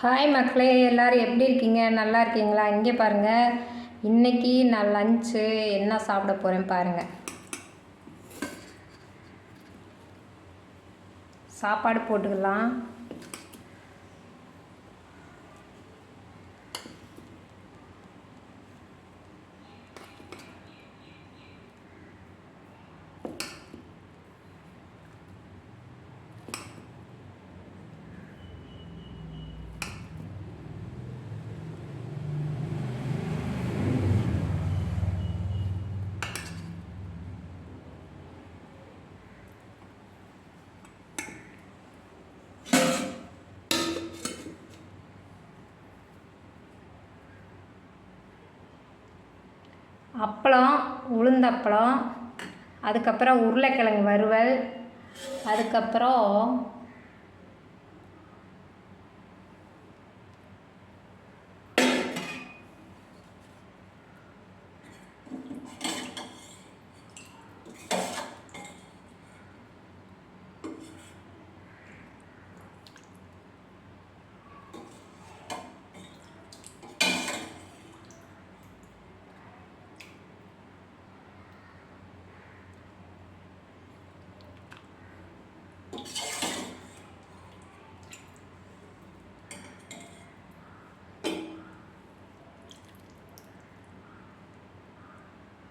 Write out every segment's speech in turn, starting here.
Hi மக்களே எல்லோரும் எப்படி இருக்கீங்க? நல்லா இருக்கீங்களா? இங்கே பாருங்கள் இன்றைக்கி நான் லஞ்சு என்ன சாப்பிட போகிறேன் பாருங்கள் சாப்பாடு போட்டுக்கலாம். அப்பளம் உளுந்தப்பளம் அதுக்கப்புறம் உருளைக்கிழங்கு வறுவல் அதுக்கப்புறம்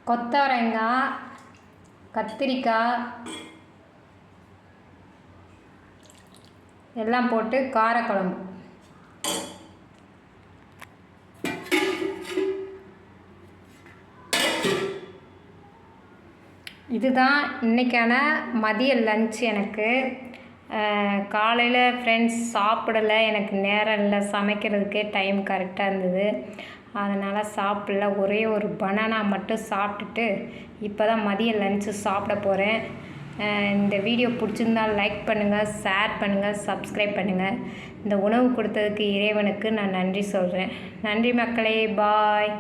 கொத்தவரங்காய் கத்திரிக்காய் எல்லாம் போட்டு காரக்குழம்பு. இதுதான் இன்றைக்கான மதிய லஞ்ச் எனக்கு. காலையில் ஃப்ரெண்ட்ஸ் சாப்பிடலை எனக்கு நேரம் இல்லை சமைக்கிறதுக்கே டைம் கரெக்டாக இருந்தது. அதனால் சாப்பிடல. ஒரே ஒரு பனானா மட்டும் சாப்பிட்டுட்டு இப்போ தான் மதிய லஞ்சு சாப்பிட போகிறேன் இந்த வீடியோ பிடிச்சிருந்தால் லைக் பண்ணுங்கள் ஷேர் பண்ணுங்கள் சப்ஸ்கிரைப் பண்ணுங்கள் இந்த உணவு கொடுத்ததுக்கு இறைவனுக்கு நான் நன்றி சொல்கிறேன் நன்றி மக்களே பாய்